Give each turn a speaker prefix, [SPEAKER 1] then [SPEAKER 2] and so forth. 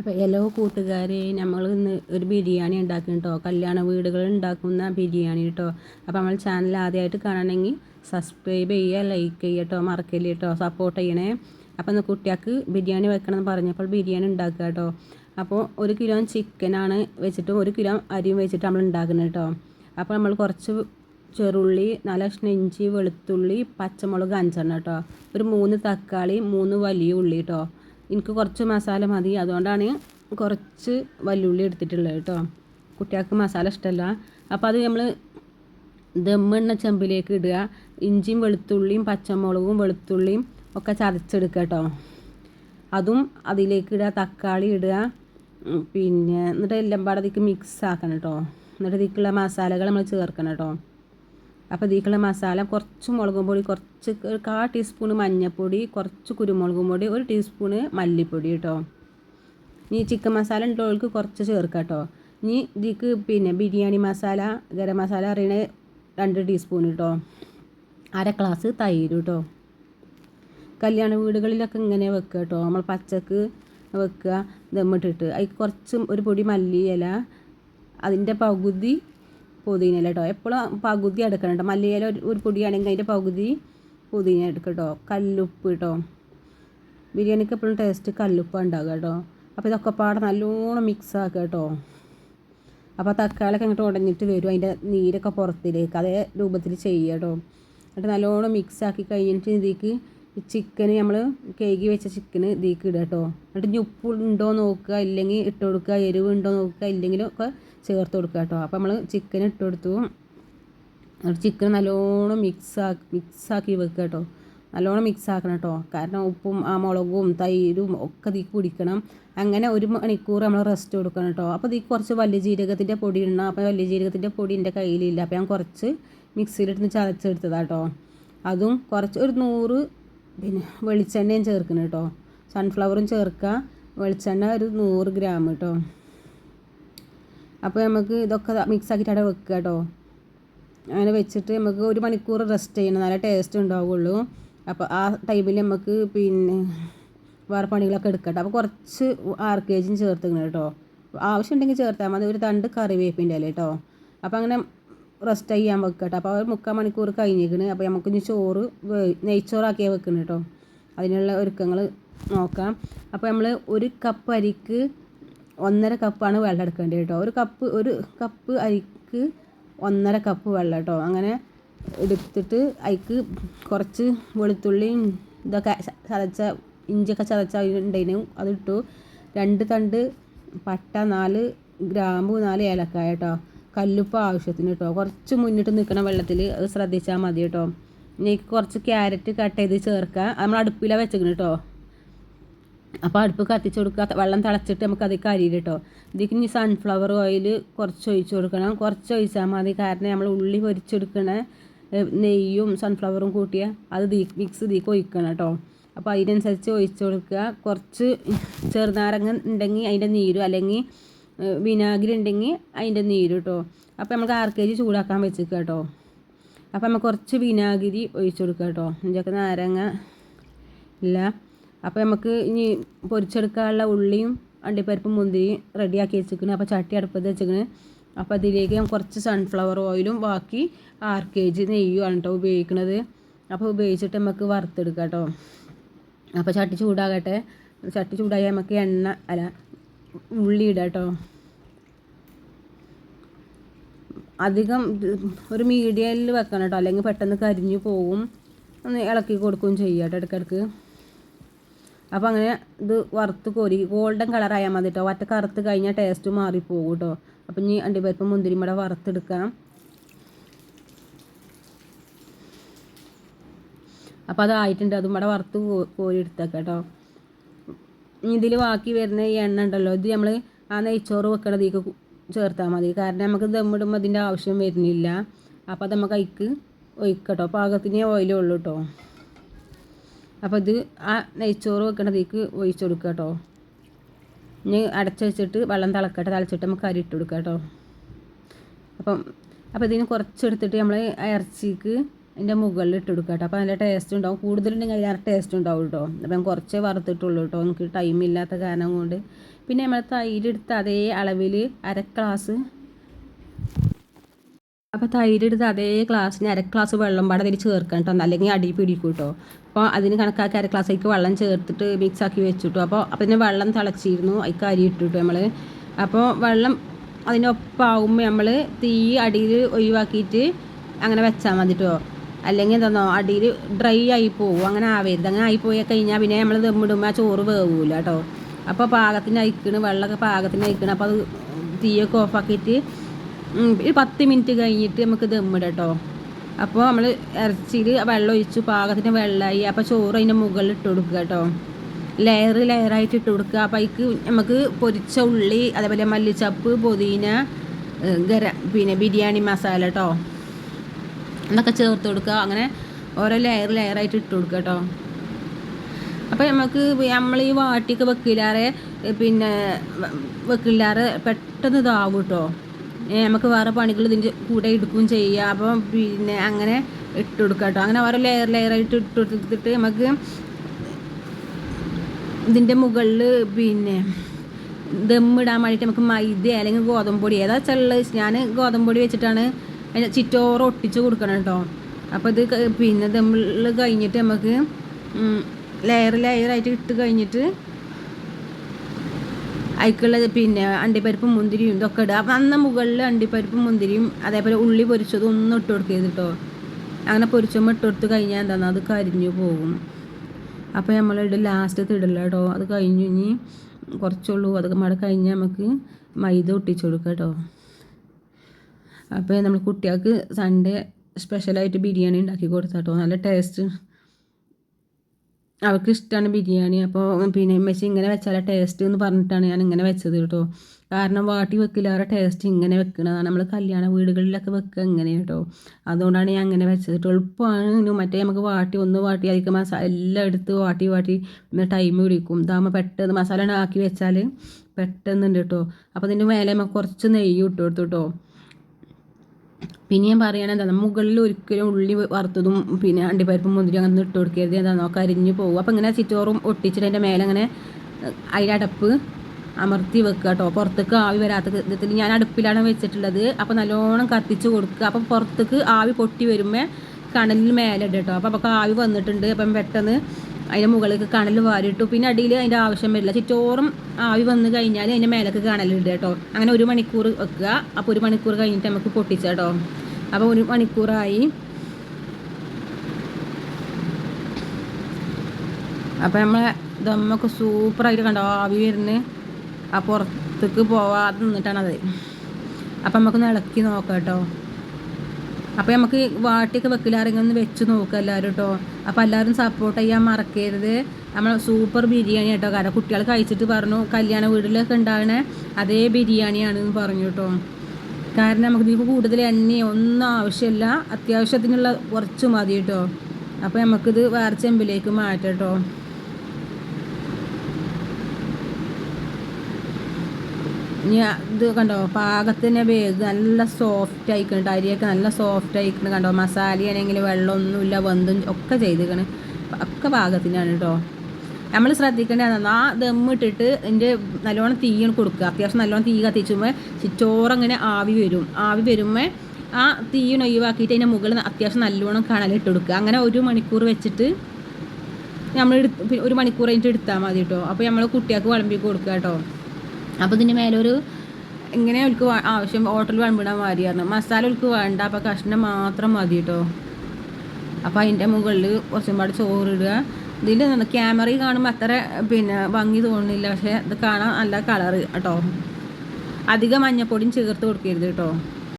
[SPEAKER 1] അപ്പോൾ എല്ലോ കൂട്ടുകാരെ നമ്മൾ ഇന്ന് ഒരു ബിരിയാണി ഉണ്ടാക്കും കേട്ടോ കല്യാണ വീടുകളിൽ ഉണ്ടാക്കുന്ന ബിരിയാണി കേട്ടോ അപ്പോൾ നമ്മൾ ചാനൽ ആദ്യമായിട്ട് കാണണമെങ്കിൽ സബ്സ്ക്രൈബ് ചെയ്യുക ലൈക്ക് ചെയ്യുക കേട്ടോ മറക്കില്ല കേട്ടോ സപ്പോർട്ട് ചെയ്യണേ. അപ്പോൾ ഇന്ന് കുട്ടികൾക്ക് ബിരിയാണി വെക്കണം എന്ന് പറഞ്ഞപ്പോൾ ബിരിയാണി ഉണ്ടാക്കുക കേട്ടോ അപ്പോൾ ഒരു കിലോ ചിക്കനാണ് വെച്ചിട്ട് ഒരു കിലോ അരിയും വെച്ചിട്ട് നമ്മൾ ഉണ്ടാക്കുന്നത് കേട്ടോ അപ്പോൾ നമ്മൾ കുറച്ച് ചെറുള്ളി കഷ്ണം ഇഞ്ചി വെളുത്തുള്ളി പച്ചമുളക് അഞ്ചെണ്ണം കേട്ടോ ഒരു മൂന്ന് തക്കാളി മൂന്ന് വലിയ ഉള്ളി കേട്ടോ എനിക്ക് കുറച്ച് മസാല മതി. അതുകൊണ്ടാണ് കുറച്ച് വല്ലുള്ളി എടുത്തിട്ടുള്ളത് കേട്ടോ. കുട്ടികൾക്ക് മസാല ഇഷ്ടമല്ല. അപ്പോൾ അത് നമ്മൾ ദമ്മെണ്ണ ചെമ്പിലേക്ക് ഇടുക. ഇഞ്ചിയും വെളുത്തുള്ളിയും പച്ചമുളകും വെളുത്തുള്ളിയും ഒക്കെ ചതച്ചെടുക്കുക കേട്ടോ. അതും അതിലേക്ക് ഇടുക. തക്കാളി ഇടുക. പിന്നെ എന്നിട്ട് എല്ലാം പാടെ മിക്സ് ആക്കണം കേട്ടോ. എന്നിട്ട് ഇതിക്കുള്ള മസാലകൾ നമ്മൾ ചേർക്കണം കേട്ടോ. അപ്പോൾ ഇതിക്കുള്ള മസാല കുറച്ച് മുളകും പൊടി കുറച്ച് കാ ടീസ്പൂൺ മഞ്ഞൾപ്പൊടി കുറച്ച് കുരുമുളകും പൊടി ഒരു ടീസ്പൂണ് മല്ലിപ്പൊടി കേട്ടോ ഇനി ചിക്കൻ മസാല ഉള്ളവർക്ക് കുറച്ച് ചേർക്കാം കേട്ടോ ഇനി ഇതിക്ക് പിന്നെ ബിരിയാണി മസാല ഗരം മസാല അറിയണ രണ്ട് ടീസ്പൂൺ കേട്ടോ അര ഗ്ലാസ് തൈര് കേട്ടോ കല്യാണ വീടുകളിലൊക്കെ ഇങ്ങനെ വെക്കുക കേട്ടോ നമ്മൾ പച്ചക്ക് വെക്കുക ദമ്മിട്ടിട്ട്. അതിൽ കുറച്ച് ഒരു പൊടി മല്ലി ഇല അതിന്റെ പകുതി പുതിന കേട്ടോ എപ്പോഴും പകുതി എടുക്കണം കേട്ടോ മല്ലിയില ഒരു- പൊടിയാണെങ്കിൽ അതിന്റെ പകുതി പുതിന എടുക്കുക കേട്ടോ കല്ലുപ്പ് കേട്ടോ ബിരിയാണിക്ക് എപ്പോഴും ടേസ്റ്റ് കല്ലുപ്പ് ഉണ്ടാകുക കേട്ടോ അപ്പോൾ ഇതൊക്കെ പാടെ നല്ലോണം മിക്സ് ആക്കുക കേട്ടോ അപ്പോൾ തക്കാളിയൊക്കെ അങ്ങോട്ട് ഉടഞ്ഞിട്ട് വരും. അതിന്റെ നീരൊക്കെ പുറത്തിലേക്ക് അതേ രൂപത്തിൽ ചെയ്യുക കേട്ടോ എന്നിട്ട് നല്ലോണം മിക്സ് ആക്കി കഴിഞ്ഞിട്ട് ഇതിലേക്ക് ചിക്കന് നമ്മൾ കേകി വെച്ച ചിക്കന് ഇതിലേക്ക് ഇടുക കേട്ടോ എന്നിട്ട് ഉപ്പ് ഉണ്ടോ നോക്കുക ഇല്ലെങ്കിൽ ഇട്ട് കൊടുക്കുക എരിവ് ഉണ്ടോ നോക്കുക ഇല്ലെങ്കിലും ഒക്കെ ചേർത്ത് കൊടുക്കുക കേട്ടോ അപ്പോൾ നമ്മൾ ചിക്കൻ ഇട്ട് കൊടുത്തു. ചിക്കൻ നല്ലോണം മിക്സ് ആക്കി മിക്സ് ആക്കി വെക്കുക കേട്ടോ നല്ലോണം മിക്സ് ആക്കണം കേട്ടോ കാരണം ഉപ്പും ആ മുളകും തൈരും ഒക്കെ ഇതിക്ക് പിടിക്കണം. അങ്ങനെ ഒരു മണിക്കൂർ നമ്മൾ റെസ്റ്റ് കൊടുക്കണം കേട്ടോ അപ്പോൾ ഇതിക്ക് കുറച്ച് വലിയ ജീരകത്തിന്റെ പൊടി ഇടണം. അപ്പോൾ വലിയ ജീരകത്തിന്റെ പൊടി എന്റെ കയ്യിലില്ല. അപ്പോൾ ഞാൻ കുറച്ച് മിക്സിയിലിട്ട് ചതച്ചെടുത്തതാണ് കേട്ടോ അതും കുറച്ച് ഒരു നൂറ് പിന്നെ വെളിച്ചെണ്ണയും ചേർക്കണം കേട്ടോ സൺഫ്ലവറും ചേർക്കുക വെളിച്ചെണ്ണ ഒരു നൂറ് ഗ്രാം കേട്ടോ അപ്പോൾ നമുക്ക് ഇതൊക്കെ മിക്സ് ആക്കിയിട്ട് അവിടെ വെക്കുക കേട്ടോ അങ്ങനെ വെച്ചിട്ട് നമുക്ക് ഒരു മണിക്കൂർ റെസ്റ്റ് ചെയ്യണം. നല്ല ടേസ്റ്റ് ഉണ്ടാവുള്ളൂ. അപ്പോൾ ആ ടൈമിൽ നമുക്ക് പിന്നെ വേറെ പണികളൊക്കെ എടുക്കട്ടെ അപ്പോൾ കുറച്ച് ആർ കെ ജിയും ചേർത്തിക്കണം കേട്ടോ ആവശ്യമുണ്ടെങ്കിൽ ചേർത്താൽ മതി. ഒരു തണ്ട് കറിവേപ്പിന്റെ അല്ലേ കേട്ടോ അപ്പോൾ അങ്ങനെ റെസ്റ്റ് ചെയ്യാൻ വെക്കട്ടെ അപ്പോൾ ഒരു മുക്കാൽ മണിക്കൂർ കഴിഞ്ഞിരിക്കണ്. അപ്പോൾ നമുക്ക് ഇനി ചോറ് നെയ്ച്ചോറാക്കിയാൽ വെക്കണം കേട്ടോ അതിനുള്ള ഒരുക്കങ്ങൾ നോക്കാം. അപ്പോൾ നമ്മൾ ഒരു കപ്പ് അരിക്ക് ഒന്നര കപ്പാണ് വെള്ളം എടുക്കേണ്ടത് കേട്ടോ ഒരു കപ്പ് ഒരു കപ്പ് അരിക്ക് ഒന്നര കപ്പ് വെള്ളം കേട്ടോ അങ്ങനെ എടുത്തിട്ട് അതിക്ക് കുറച്ച് വെളുത്തുള്ളിയും ഇതൊക്കെ ചതച്ച ഇഞ്ചിയൊക്കെ ചതച്ച ഉണ്ടായിരുന്നു അതിട്ടു രണ്ട് തണ്ട് പട്ട നാല് ഗ്രാമ്പു നാല് ഏലക്കായ കേട്ടോ കല്ലുപ്പ് ആവശ്യത്തിന് കേട്ടോ കുറച്ച് മുന്നിട്ട് നിൽക്കണം വെള്ളത്തിൽ അത് ശ്രദ്ധിച്ചാൽ മതി കേട്ടോ ഇനി കുറച്ച് ക്യാരറ്റ് കട്ട് ചെയ്ത് ചേർക്കുക നമ്മൾ അടുപ്പിലാണ് വെച്ചേക്കണം കേട്ടോ അപ്പോൾ അടുപ്പ് കത്തിച്ച് കൊടുക്കുക. വെള്ളം തിളച്ചിട്ട് നമുക്ക് അതിൽ കരിയിൽ കേട്ടോ ഇതിക്ക് ഇനി സൺഫ്ലവർ ഓയിൽ കുറച്ച് ഒഴിച്ച് കൊടുക്കണം. കുറച്ച് ഒഴിച്ചാൽ മതി. കാരണം നമ്മൾ ഉള്ളി പൊരിച്ചെടുക്കണ നെയ്യും സൺഫ്ലവറും കൂട്ടിയ അത് ദീ മിക്സ് ഇതിക്ക് ഒഴിക്കണം കേട്ടോ അപ്പോൾ അതിനനുസരിച്ച് ഒഴിച്ച് കൊടുക്കുക. കുറച്ച് ചെറുനാരങ്ങ ഉണ്ടെങ്കിൽ അതിന്റെ നീരും അല്ലെങ്കിൽ വിനാഗിരി ഉണ്ടെങ്കിൽ അതിന്റെ നീര് കേട്ടോ അപ്പോൾ നമുക്ക് ആർ കെ ജി ചൂടാക്കാൻ വെച്ചിരിക്കുക കേട്ടോ അപ്പോൾ നമുക്ക് കുറച്ച് വിനാഗിരി ഒഴിച്ച് കൊടുക്കുക കേട്ടോ ഇഞ്ചൊക്കെ നാരങ്ങ ഇല്ല. അപ്പോൾ നമുക്ക് ഇനി പൊരിച്ചെടുക്കാനുള്ള ഉള്ളിയും അണ്ടിപ്പരിപ്പും മുന്തിരിയും റെഡിയാക്കി വെച്ചിരിക്കണ്. അപ്പോൾ ചട്ടി അടുപ്പത്ത് വെച്ചിരിക്കണ്. അപ്പോൾ അതിലേക്ക് ഞാൻ കുറച്ച് സൺഫ്ലവർ ഓയിലും ബാക്കി ആർ കെ ജി നെയ്യുമാണ് കേട്ടോ ഉപയോഗിക്കുന്നത് അപ്പോൾ ഉപയോഗിച്ചിട്ട് നമുക്ക് വറുത്തെടുക്കാം കേട്ടോ അപ്പോൾ ചട്ടി ചൂടാകട്ടെ. ചട്ടി ചൂടായി നമുക്ക് എണ്ണ അല്ല ഉള്ളി ഇടാം കേട്ടോ അധികം ഒരു മീഡിയയിൽ വെക്കണം കേട്ടോ അല്ലെങ്കിൽ പെട്ടെന്ന് കരിഞ്ഞു പോകും ഒന്ന് ഇളക്കി കൊടുക്കുകയും ചെയ്യുക കേട്ടോ ഇടയ്ക്കിടയ്ക്ക്. അപ്പോൾ അങ്ങനെ ഇത് വറുത്ത് കോരി ഗോൾഡൻ കളറായാൽ മതി കേട്ടോ. ഒറ്റ കറുത്ത് കഴിഞ്ഞാൽ ടേസ്റ്റ് മാറിപ്പോകും കേട്ടോ. അപ്പം ഇനി അണ്ടിപ്പരിപ്പ് മുന്തിരി മട വറുത്തെടുക്കാം അപ്പോൾ അതായിട്ടുണ്ട് അതും ഇവിടെ വറുത്ത് കോരി എടുത്തേക്കാം കേട്ടോ. ഇതിൽ ബാക്കി വരുന്ന ഈ എണ്ണ ഉണ്ടല്ലോ ഇത് നമ്മൾ ആ നെയ്ച്ചോറ് വെക്കണതേക്ക് ചേർത്താൽ മതി. കാരണം നമുക്ക് ദമ്മിടുമ്പോൾ അതിന്റെ ആവശ്യം വരുന്നില്ല. അപ്പോൾ അത് നമുക്ക് അതിക്ക് ഒഴിക്കട്ടോ. പാകത്തിനേ ഓയിലേ ഉള്ളൂ കേട്ടോ അപ്പോൾ ഇത് ആ നെയ്ച്ചോറ് വെക്കണതേക്ക് ഒഴിച്ചു കൊടുക്കുക കേട്ടോ ഇനി അടച്ചു വെച്ചിട്ട് വെള്ളം തിളക്കട്ടെ. തിളച്ചിട്ട് നമുക്ക് അരി ഇട്ട് കൊടുക്കാം കേട്ടോ അപ്പം അപ്പോൾ ഇതിന് കുറച്ചെടുത്തിട്ട് നമ്മൾ ഇറച്ചിക്ക് അതിന്റെ മുകളിൽ ഇട്ട് കേട്ടോ. അപ്പോൾ നല്ല ടേസ്റ്റ് ഉണ്ടാവും. കൂടുതലുണ്ടെങ്കിൽ അതിന് ടേസ്റ്റ് ഉണ്ടാവും കേട്ടോ. അപ്പം കുറച്ചേ വറുത്തിട്ടുള്ളൂ കേട്ടോ. എനിക്ക് ടൈം ഇല്ലാത്ത കാരണം കൊണ്ട്. പിന്നെ നമ്മൾ തൈരെടുത്ത് അതേ അളവിൽ അര ഗ്ലാസ് അപ്പോൾ തൈരെടുത്ത് അതേ ഗ്ലാസ്സിന് അര ഗ്ലാസ് വെള്ളം പാടെ അതിൽ ചേർക്കണം കേട്ടോ. അല്ലെങ്കിൽ അടി പിടിക്കും കേട്ടോ. അപ്പോൾ അതിന് കണക്കാക്കി അര ഗ്ലാസ്സിലേക്ക് വെള്ളം ചേർത്തിട്ട് മിക്സ് ആക്കി വെച്ചിട്ടു. അപ്പോൾ ഇതിന് വെള്ളം തിളച്ചിരുന്നു. അതിക്ക് അരി ഇട്ടിട്ടു നമ്മൾ അപ്പോൾ വെള്ളം അതിനൊപ്പം ആകുമ്പോൾ നമ്മൾ തീ അടിയിൽ ഒഴിവാക്കിയിട്ട് അങ്ങനെ വെച്ചാൽ മതി കേട്ടോ. അല്ലെങ്കിൽ എന്താണോ അടിയിൽ ഡ്രൈ ആയി പോകും അങ്ങനെ ആവരുത്. അങ്ങനെ ആയിപ്പോയി കഴിഞ്ഞാൽ പിന്നെ നമ്മൾ ദമ്മിടുമ്പോൾ ആ ചോറ് വേവില്ല കേട്ടോ അപ്പോൾ പാകത്തിന് അയക്കണ് വെള്ളമൊക്കെ പാകത്തിന് അയക്കണം അപ്പോൾ അത് തീയൊക്കെ ഓഫാക്കിയിട്ട് ഒരു പത്ത് മിനിറ്റ് കഴിഞ്ഞിട്ട് നമുക്ക് ദമ്മിടാം കേട്ടോ അപ്പോൾ നമ്മൾ ഇറച്ചിയിൽ വെള്ളം ഒഴിച്ചു പാകത്തിന് വെള്ളമായി അപ്പോൾ ചോറ് അതിന്റെ മുകളിൽ ഇട്ട് കൊടുക്കുക കേട്ടോ ലെയർ ലെയറായിട്ട് ഇട്ട് കൊടുക്കുക. അപ്പോൾ അതിക്ക് നമുക്ക് പൊരിച്ച ഉള്ളി അതേപോലെ മല്ലിച്ചപ്പ് പുതിന ഗര പിന്നെ ബിരിയാണി മസാല കേട്ടോ എന്നൊക്കെ ചേർത്ത് കൊടുക്കുക. അങ്ങനെ ഓരോ ലെയർ ലെയറായിട്ട് ഇട്ട് കൊടുക്കുക കേട്ടോ. അപ്പോൾ നമുക്ക് നമ്മൾ ഈ വാട്ടിയൊക്കെ വെക്കില്ലാറെ പിന്നെ വെക്കില്ലാറെ പെട്ടെന്ന് ഇതാവും കേട്ടോ. നമുക്ക് വേറെ പണികൾ ഇതിന്റെ കൂടെ എടുക്കുകയും ചെയ്യുക അപ്പം പിന്നെ അങ്ങനെ ഇട്ട് കൊടുക്കുക കേട്ടോ. അങ്ങനെ ഓരോ ലെയർ ലെയറായിട്ട് ഇട്ട് കൊടുത്തിട്ട് നമുക്ക് ഇതിന്റെ മുകളിൽ പിന്നെ ദമ്മിടാൻ വേണ്ടിയിട്ട് നമുക്ക് മൈദ അല്ലെങ്കിൽ ഗോതമ്പൊടി ഏതാ ചെള്ള ഞാൻ ഗോതമ്പൊടി വെച്ചിട്ടാണ് ചിറ്റോറ് ഒട്ടിച്ച് കൊടുക്കണം കേട്ടോ. അപ്പോൾ ഇത് പിന്നെ തമ്മിൽ കഴിഞ്ഞിട്ട് നമുക്ക് ലെയർ ലെയറായിട്ട് ഇട്ട് കഴിഞ്ഞിട്ട് അതിക്കുള്ള പിന്നെ അണ്ടിപ്പരിപ്പും മുന്തിരിയും ഇതൊക്കെ ഇടുക. അപ്പം അന്ന് മുകളിൽ അണ്ടിപ്പരിപ്പും മുന്തിരിയും അതേപോലെ ഉള്ളി പൊരിച്ചതും ഒന്നും ഇട്ട് കൊടുക്കരുത് കേട്ടോ അങ്ങനെ പൊരിച്ചുമ്പോൾ ഇട്ട് കൊടുത്ത് കഴിഞ്ഞാൽ എന്താണ് അത് കരിഞ്ഞു പോകും. അപ്പോൾ നമ്മളിട്ട് ലാസ്റ്റത്തെ ഇടില്ല കേട്ടോ അത് കഴിഞ്ഞു ഇനി കുറച്ചുള്ളൂ. അത് മഴ കഴിഞ്ഞാൽ നമുക്ക് മൈദ ഒട്ടിച്ചു കൊടുക്കാം കേട്ടോ അപ്പോൾ നമ്മൾ കുട്ടികൾക്ക് സൺഡേ സ്പെഷ്യലായിട്ട് ബിരിയാണി ഉണ്ടാക്കി കൊടുത്താട്ടോ. നല്ല ടേസ്റ്റ് അവർക്ക് ഇഷ്ടമാണ് ബിരിയാണി. അപ്പോൾ പിന്നെ മെസ്സി ഇങ്ങനെ വെച്ചാൽ ടേസ്റ്റ് എന്ന് പറഞ്ഞിട്ടാണ് ഞാൻ ഇങ്ങനെ വെച്ചത് കേട്ടോ. കാരണം വാട്ടി വെക്കില്ലാതെ ടേസ്റ്റ് ഇങ്ങനെ വെക്കണതാണ്. നമ്മൾ കല്യാണ വീടുകളിലൊക്കെ വെക്കുക ഇങ്ങനെ കേട്ടോ അതുകൊണ്ടാണ് ഞാൻ അങ്ങനെ വെച്ചത് കേട്ടോ. എളുപ്പമാണ്. മറ്റേ നമുക്ക് വാട്ടി ഒന്ന് വാട്ടി അതിലേക്ക് മസാല എല്ലാം എടുത്ത് വാട്ടി വാട്ടി ടൈം പിടിക്കും. ഇതാകുമ്പോൾ പെട്ടെന്ന് മസാല ആക്കി വെച്ചാൽ പെട്ടെന്നുണ്ട് കേട്ടോ. അപ്പോൾ അതിന്റെ മേലെ നമുക്ക് കുറച്ച് നെയ്യ് ഇട്ട് കൊടുത്തു കേട്ടോ. പിന്നെ ഞാൻ പറയണത് എന്താ മുകളിൽ ഒരിക്കലും ഉള്ളി വറുത്തതും പിന്നെ അണ്ടിപ്പരിപ്പും മുന്തിരി അങ്ങനെ ഇട്ട് കൊടുക്കരുത്. എന്താണോ കരിഞ്ഞു പോകും അപ്പോൾ ഇങ്ങനെ ചിറ്റോറും ഒട്ടിച്ചിട്ട് അതിന്റെ മേലെ അങ്ങനെ അതിന്റെ അടപ്പ് അമർത്തി വെക്കുക കേട്ടോ. പുറത്തേക്ക് ആവി വരാത്ത വിധത്തിൽ ഞാൻ അടുപ്പിലാണ് വെച്ചിട്ടുള്ളത്. അപ്പോൾ നല്ലോണം കത്തിച്ച് കൊടുക്കുക. അപ്പം പുറത്തേക്ക് ആവി പൊട്ടി വരുമ്പോൾ കണലിൽ മേലെ ഇടട്ടോ അപ്പോൾ അപ്പോൾ ആവി വന്നിട്ടുണ്ട്. അപ്പം പെട്ടെന്ന് അതിന്റെ മുകളിലേക്ക് കണൽ വാരിട്ടു പിന്നെ അടിയിൽ അതിന്റെ ആവശ്യം വരില്ല. ചുറ്റോറും ആവി വന്നു കഴിഞ്ഞാൽ അതിന്റെ മേലേക്ക് കണലിടുക കേട്ടോ അങ്ങനെ ഒരു മണിക്കൂർ വെക്കുക. അപ്പോൾ ഒരു മണിക്കൂർ കഴിഞ്ഞിട്ട് നമുക്ക് പൊട്ടിച്ച കേട്ടോ അപ്പോൾ ഒരു മണിക്കൂറായി. അപ്പോൾ നമ്മളെ ദമ്മൊക്കെ സൂപ്പറായിട്ട് കണ്ടോ? ആവി വരുന്നത് ആ പുറത്തേക്ക് പോവാതെ നിന്നിട്ടാണത്. അപ്പം നമുക്ക് ഇളക്കി നോക്കാം കേട്ടോ അപ്പോൾ നമുക്ക് വാട്ടിയൊക്കെ ഒന്ന് വെച്ച് നോക്കുക എല്ലാവരും കേട്ടോ അപ്പോൾ എല്ലാവരും സപ്പോർട്ട് ചെയ്യാൻ മറക്കരുത്. നമ്മൾ സൂപ്പർ ബിരിയാണി കേട്ടോ കാരണം കുട്ടികൾ കഴിച്ചിട്ട് പറഞ്ഞു കല്യാണ വീട്ടിലൊക്കെ ഉണ്ടാകണ അതേ ബിരിയാണിയാണെന്ന് പറഞ്ഞു കേട്ടോ കാരണം നമുക്ക് ഇതിപ്പോൾ കൂടുതൽ എണ്ണയോ ഒന്നും ആവശ്യമില്ല അത്യാവശ്യത്തിനുള്ള കുറച്ച് മതി കേട്ടോ അപ്പോൾ നമുക്കിത് വേറെ ചെമ്പിലേക്ക് മാറ്റാം കേട്ടോ ഇനി ഇത് കണ്ടോ? പാകത്തിന് വേഗ് നല്ല സോഫ്റ്റ് ആയിക്കുന്നുണ്ട് അരിയൊക്കെ നല്ല സോഫ്റ്റ് ആയിക്കണ് കണ്ടോ? മസാലയാണെങ്കിൽ വെള്ളമൊന്നുമില്ല വെന്തും ഒക്കെ ചെയ്തിരിക്കണ് ഒക്കെ പാകത്തിനാണ് കേട്ടോ നമ്മൾ ശ്രദ്ധിക്കേണ്ടത് ആ ദമ്മിട്ടിട്ട് എന്റെ നല്ലോണം തീയാണ് കൊടുക്കുക. അത്യാവശ്യം നല്ലോണം തീ കത്തിച്ചുമ്പോൾ ചോറങ്ങനെ ആവി വരും. ആവി വരുമ്പോൾ ആ തീയിന് ഒഴിവാക്കിയിട്ട് അതിന്റെ മുകളിൽ അത്യാവശ്യം നല്ലോണം കണലിട്ട് കൊടുക്കുക. അങ്ങനെ ഒരു മണിക്കൂർ വെച്ചിട്ട് നമ്മൾ ഒരു മണിക്കൂർ കഴിഞ്ഞിട്ട് എടുത്താൽ മതി കേട്ടോ അപ്പോൾ നമ്മൾ കുട്ടികൾക്ക് വിളമ്പി കൊടുക്കുക കേട്ടോ അപ്പോൾ ഇതിന്റെ മേലൊരു ഇങ്ങനെ ഉൾക്ക് ആവശ്യം ഹോട്ടൽ വിളമ്പിടാൻ മാതിരിയായിരുന്നു മസാല ഉൾക്ക് വേണ്ട അപ്പോൾ കഷ്ണം മാത്രം മതി കേട്ടോ അപ്പോൾ അതിന്റെ മുകളിൽ കുറച്ചും പാട് ചോറിടുക ഇതിൽ ക്യാമറയിൽ കാണുമ്പോൾ അത്ര പിന്നെ ഭംഗി തോന്നുന്നില്ല. പക്ഷേ ഇത് കാണാൻ നല്ല കളറ് കേട്ടോ അധികം മഞ്ഞപ്പൊടിയും ചേർത്ത് കൊടുക്കരുത് കേട്ടോ